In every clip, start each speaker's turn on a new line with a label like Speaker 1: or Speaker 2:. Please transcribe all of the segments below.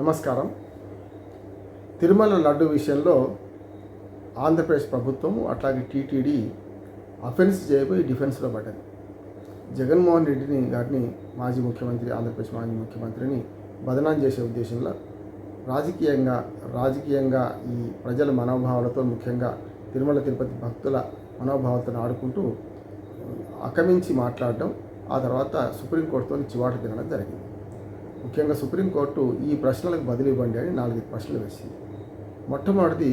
Speaker 1: నమస్కారం. తిరుమల లడ్డు విషయంలో ఆంధ్రప్రదేశ్ ప్రభుత్వం అట్లాగే టీటీడీ అఫెన్స్ చేయబోయి డిఫెన్స్లో పడ్డది జగన్మోహన్ రెడ్డిని గారిని మాజీ ముఖ్యమంత్రి ఆంధ్రప్రదేశ్ మాజీ ముఖ్యమంత్రిని బదనాం చేసే ఉద్దేశంలో రాజకీయంగా రాజకీయంగా ఈ ప్రజల మనోభావాలతో ముఖ్యంగా తిరుమల తిరుపతి భక్తుల మనోభావాలతో ఆడుకుంటూ అకమించి మాట్లాడడం ఆ తర్వాత సుప్రీంకోర్టుతో చివాట తినడం జరిగింది. ముఖ్యంగా సుప్రీంకోర్టు ఈ ప్రశ్నలకు బదిలీ ఇవ్వండి అని నాలుగైదు ప్రశ్నలు వేసింది. మొట్టమొదటిది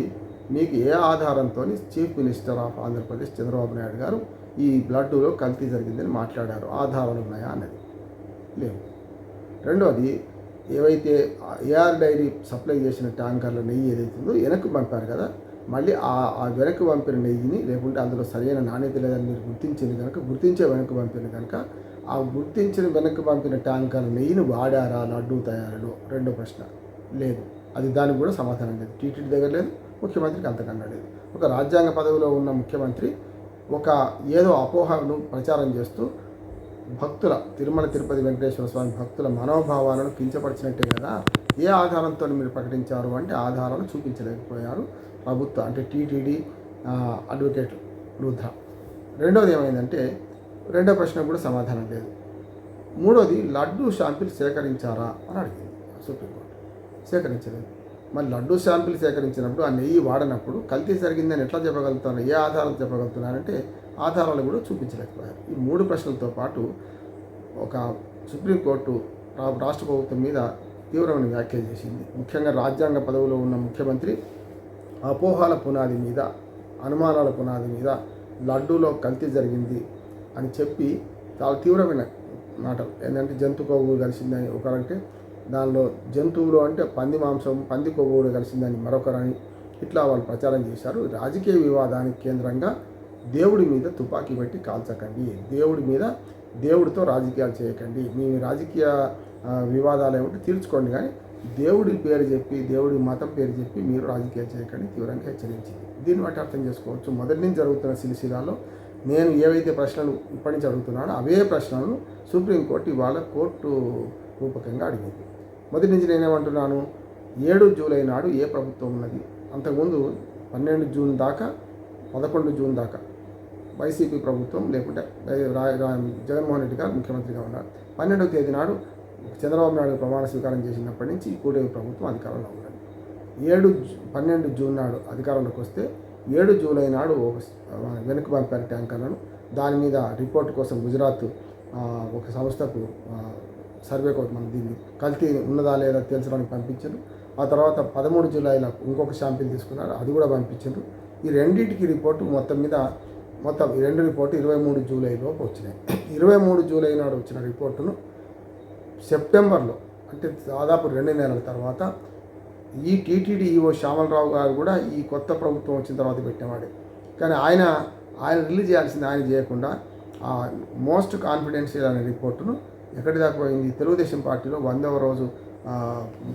Speaker 1: మీకు ఏ ఆధారంతో chief minister of Andhra Pradesh Chandrababu Naidu గారు ఈ బ్లడ్లో కల్తీ జరిగిందని మాట్లాడారు. ఆధారాలు ఉన్నాయా అన్నది. లేవు. రెండవది ఏవైతే ఏఆర్ డైరీ సప్లై చేసిన ట్యాంకర్ల నెయ్యి ఏదైతే ఉందో వెనక్కి పంపారు కదా మళ్ళీ ఆ ఆ వెనక్కి పంపిన నెయ్యిని లేకుంటే అందులో సరైన నాణ్యత లేదని మీరు గుర్తించింది కనుక గుర్తించే వెనక్కి పంపిన కనుక ఆ గుర్తించిన వెనక్కి పంపిన ట్యాంకర్ నెయ్యిని వాడారా లడ్డూ తయారీలో? రెండో ప్రశ్న. లేదు. అది దానికి కూడా సమాధానం లేదు. టీటీడీ దగ్గర లేదు. ముఖ్యమంత్రికి అంతకన్నా లేదు. ఒక రాజ్యాంగ పదవిలో ఉన్న ముఖ్యమంత్రి ఒక ఏదో అపోహను ప్రచారం చేస్తూ భక్తుల తిరుమల తిరుపతి వెంకటేశ్వర స్వామి భక్తుల మనోభావాలను కించపరిచినట్టే కదా? ఏ ఆధారంతో మీరు ప్రకటించారు అంటే ఆధారాలు చూపించలేకపోయారు ప్రభుత్వ అంటే టీటీడీ అడ్వకేట్ రుద్ర. రెండోది ఏమైందంటే రెండో ప్రశ్న కూడా సమాధానం లేదు. మూడోది లడ్డు శాంపిల్ సేకరించారా అని అడిగింది సుప్రీంకోర్టు సేకరించలేదు. మరి లడ్డు శాంపిల్ సేకరించినప్పుడు ఆ నెయ్యి వాడినప్పుడు కల్తీ జరిగిందని ఎట్లా చెప్పగలుగుతాను ఏ ఆధారాలు చెప్పగలుగుతున్నానంటే ఆధారాలు కూడా చూపించలేకపోయారు. ఈ మూడు ప్రశ్నలతో పాటు ఒక సుప్రీంకోర్టు రాష్ట్ర ప్రభుత్వం మీద తీవ్రమైన వ్యాఖ్యలు చేసింది. ముఖ్యంగా రాజ్యాంగ పదవిలో ఉన్న ముఖ్యమంత్రి అపోహాల పునాది మీద అనుమానాల పునాది మీద లడ్డూలో కల్తీ జరిగింది అని చెప్పి చాలా తీవ్రమైన మాటలు. ఏంటంటే జంతు కొవ్వు కలిసిందని ఒకరంటే దానిలో జంతువులు అంటే పంది మాంసం పంది కొవ్వు కూడా కలిసిందని మరొకరని ఇట్లా వాళ్ళు ప్రచారం చేశారు. రాజకీయ వివాదానికి కేంద్రంగా దేవుడి మీద తుపాకీ పెట్టి కాల్చకండి. దేవుడి మీద దేవుడితో రాజకీయాలు చేయకండి. మీ రాజకీయ వివాదాలు ఏమిటి తీర్చుకోండి. కానీ దేవుడి పేరు చెప్పి దేవుడి మతం పేరు చెప్పి మీరు రాజకీయాలు చేయకండి. తీవ్రంగా హెచ్చరించింది దీన్ని బట్టి అర్థం చేసుకోవచ్చు. మొదటి నుంచి జరుగుతున్న సిలిసిలాలో నేను ఏవైతే ప్రశ్నలు ఇప్పటి నుంచి అడుగుతున్నానో అవే ప్రశ్నలను సుప్రీంకోర్టు ఇవాళ కోర్టు రూపకంగా అడిగింది. మొదటి నుంచి నేనేమంటున్నాను ఏడు జూలై నాడు ఏ ప్రభుత్వం ఉన్నది? అంతకుముందు పన్నెండు జూన్ దాకా పదకొండు జూన్ దాకా వైసీపీ ప్రభుత్వం లేకుంటే జగన్మోహన్ రెడ్డి గారు ముఖ్యమంత్రిగా ఉన్నారు. పన్నెండవ తేదీ నాడు చంద్రబాబు నాయుడు ప్రమాణ స్వీకారం చేసినప్పటి నుంచి కూటమి ప్రభుత్వం అధికారంలో ఉన్నది. ఏడు జూ- పన్నెండు జూన్ నాడు అధికారంలోకి వస్తే ఏడు జూలై నాడు ఒక వెనక్కి పంపారు ట్యాంకర్లను. దాని మీద రిపోర్ట్ కోసం గుజరాత్ ఒక సంస్థకు సర్వే కోసం మనం దీన్ని కల్తీ ఉన్నదా లేదా తేల్చడానికి పంపించారు ఆ తర్వాత పదమూడు జూలైలో ఇంకొక శాంపిల్ తీసుకున్నారు అది కూడా పంపించారు ఈ రెండింటికి రిపోర్టు మొత్తం మీద మొత్తం ఈ రెండు రిపోర్టు ఇరవై మూడు జూలైలోపు వచ్చినాయి. ఇరవై మూడు జూలై నాడు వచ్చిన రిపోర్టును సెప్టెంబర్లో అంటే దాదాపు రెండు నెలల తర్వాత ఈ టీటీడీ ఈవో శ్యామలరావు గారు కూడా ఈ కొత్త ప్రభుత్వం వచ్చిన తర్వాత పెట్టినవాడే కానీ ఆయన ఆయన రిలీజ్ చేయాల్సింది ఆయన చేయకుండా ఆ మోస్ట్ కాన్ఫిడెన్షియల్ అనే రిపోర్టును ఎక్కడి దాకా పోయింది? తెలుగుదేశం పార్టీలో వందవ రోజు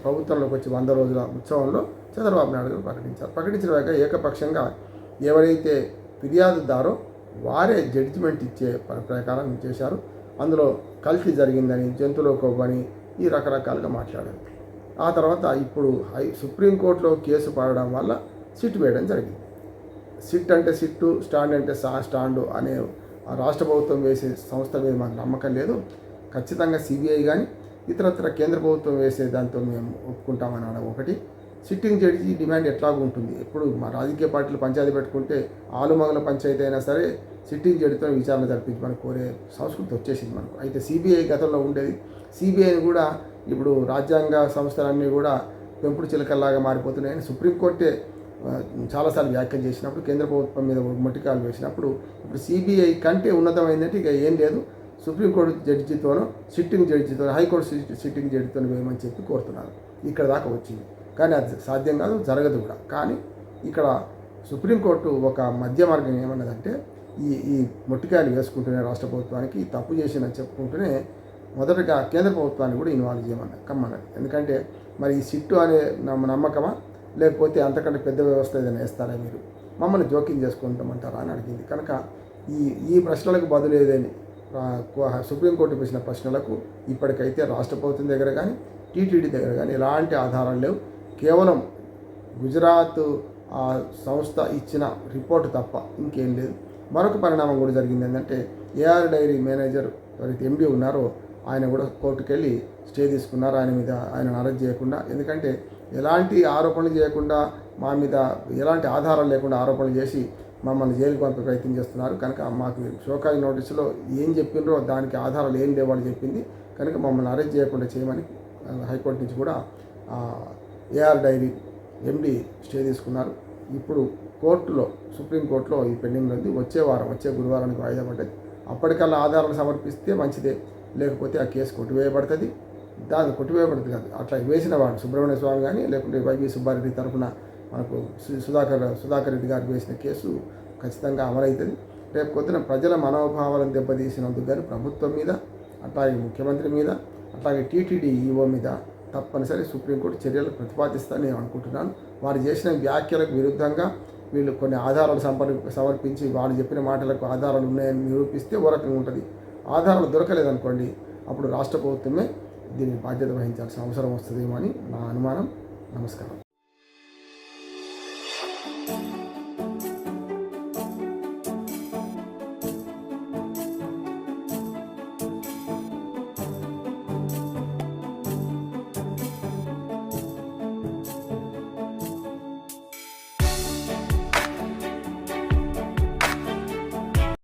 Speaker 1: ప్రభుత్వంలోకి వచ్చి వంద రోజుల ఉత్సవంలో చంద్రబాబు నాయుడు గారు ప్రకటించారు. ప్రకటించిన ఏకపక్షంగా ఎవరైతే ఫిర్యాదుదారో వారే జడ్జిమెంట్ ఇచ్చే ప్రకారం చేశారు. అందులో కల్తీ జరిగిందని జంతువులో కొవ్వని ఈ రకరకాలుగా మాట్లాడారు. ఆ తర్వాత ఇప్పుడు హై సుప్రీంకోర్టులో కేసు పడడం వల్ల సిట్ వేయడం జరిగింది. సిట్ అంటే సిట్టు స్టాండ్ అంటే సా స్టాండు అనే ఆ రాష్ట్ర ప్రభుత్వం వేసే సంస్థ మీద మాకు నమ్మకం లేదు. ఖచ్చితంగా సిబిఐ కానీ ఇతరత్ర కేంద్ర ప్రభుత్వం వేసే దాంతో మేము ఒప్పుకుంటామని అనడం ఒకటి. సిట్టింగ్ జడ్జి డిమాండ్ ఎట్లాగూ ఉంటుంది. ఎప్పుడు మా రాజకీయ పార్టీలు పంచాయతీ పెట్టుకుంటే ఆలుమగల పంచాయతీ అయినా సరే సిట్టింగ్ జడ్జితో విచారణ జరిపించమని కోరే సంస్కృతి వచ్చేసింది మనకు. అయితే సిబిఐ గతంలో ఉండేది. సిబిఐని కూడా ఇప్పుడు రాజ్యాంగ సంస్థలన్నీ కూడా పెంపుడు చిలకల్లాగా మారిపోతున్నాయని సుప్రీంకోర్టే చాలాసార్లు వ్యాఖ్యలు చేసినప్పుడు కేంద్ర ప్రభుత్వం మీద మట్టికాలు వేసినప్పుడు ఇప్పుడు సిబిఐ కంటే ఉన్నతమైందంటే ఇక ఏం లేదు. సుప్రీంకోర్టు జడ్జితోనో సిట్టింగ్ జడ్జితో హైకోర్టు సిట్టింగ్ జడ్జితో వేయమని చెప్పి కోరుతున్నారు. ఇక్కడ దాకా వచ్చింది. కానీ అది సాధ్యం కాదు జరగదు కూడా. కానీ ఇక్కడ సుప్రీంకోర్టు ఒక మధ్య మార్గం ఏమన్నదంటే ఈ ఈ మొట్టికాయలు వేసుకుంటూనే రాష్ట్ర ప్రభుత్వానికి తప్పు చేసిందని చెప్పుకుంటూనే మొదటగా కేంద్ర ప్రభుత్వాన్ని కూడా ఇన్వాల్వ్ చేయమన్నారు కమ్మన్నారు ఎందుకంటే మరి ఈ సిట్టు అనే నమ్మ నమ్మకమా? లేకపోతే అంతకంటే పెద్ద వ్యవస్థ ఏదైనా వేస్తారా మీరు? మమ్మల్ని జోక్యం చేసుకుంటామంటారా అని అడిగింది. కనుక ఈ ఈ ప్రశ్నలకు బదులు ఏదని సుప్రీంకోర్టు వేసిన ప్రశ్నలకు ఇప్పటికైతే రాష్ట్ర ప్రభుత్వం దగ్గర కానీ టీటీడీ దగ్గర కానీ ఎలాంటి ఆధారాలు లేవు. కేవలం గుజరాత్ ఆ సంస్థ ఇచ్చిన రిపోర్ట్ తప్ప ఇంకేం లేదు. మరొక పరిణామం కూడా జరిగింది ఏంటంటే ఏఆర్ డైరీ మేనేజర్ ఎవరైతే ఎంబీ ఉన్నారో ఆయన కూడా కోర్టుకు వెళ్ళి స్టే తీసుకున్నారు. ఆయన మీద ఆయనను అరెస్ట్ చేయకుండా. ఎందుకంటే ఎలాంటి ఆరోపణలు చేయకుండా మా మీద ఎలాంటి ఆధారాలు లేకుండా ఆరోపణలు చేసి మమ్మల్ని జైలుకు పంపే ప్రయత్నం చేస్తున్నారు. కనుక మాకు షోకాజ్ నోటీసులో ఏం చెప్పిండ్రో దానికి ఆధారాలు ఏం లేవని చెప్పింది. కనుక మమ్మల్ని అరెస్ట్ చేయకుండా చేయమని హైకోర్టు నుంచి కూడా ఏఆర్ డైరీ ఎండి స్టే తీసుకున్నారు. ఇప్పుడు కోర్టులో సుప్రీంకోర్టులో ఈ పెండింగ్ ఉంది. వచ్చే వారం వచ్చే గురువారానికి వాయిదా పడ్డది. అప్పటికల్లా ఆధారాలు సమర్పిస్తే మంచిదే. లేకపోతే ఆ కేసు కొట్టివేయబడుతుంది. దాన్ని కొట్టివేయబడుతుంది కాదు. అట్లా వేసిన వాడు సుబ్రహ్మణ్య స్వామి కానీ లేకుంటే వైవి సుబ్బారెడ్డి తరఫున మనకు సుధాకర్ సుధాకర్ రెడ్డి గారు వేసిన కేసు ఖచ్చితంగా అమలవుతుంది రేపు పొద్దున ప్రజల మనోభావాలను దెబ్బతీసినందుకు కానీ ప్రభుత్వం మీద అట్లాగే ముఖ్యమంత్రి మీద అట్లాగే టీటీడీ ఈఓ మీద తప్పనిసరి సుప్రీంకోర్టు చర్యలు ప్రతిపాదిస్తానని నేను అనుకుంటున్నాను. వారు చేసిన వ్యాఖ్యలకు విరుద్ధంగా వీళ్ళు కొన్ని ఆధారాలు సంపర్ సమర్పించి వాళ్ళు చెప్పిన మాటలకు ఆధారాలు ఉన్నాయని నిరూపిస్తే ఓ రకంగా ఉంటుంది. ఆధారాలు దొరకలేదనుకోండి అప్పుడు రాష్ట్ర ప్రభుత్వమే దీన్ని బాధ్యత వహించాల్సిన అవసరం వస్తుందేమో అని నా అనుమానం. నమస్కారం.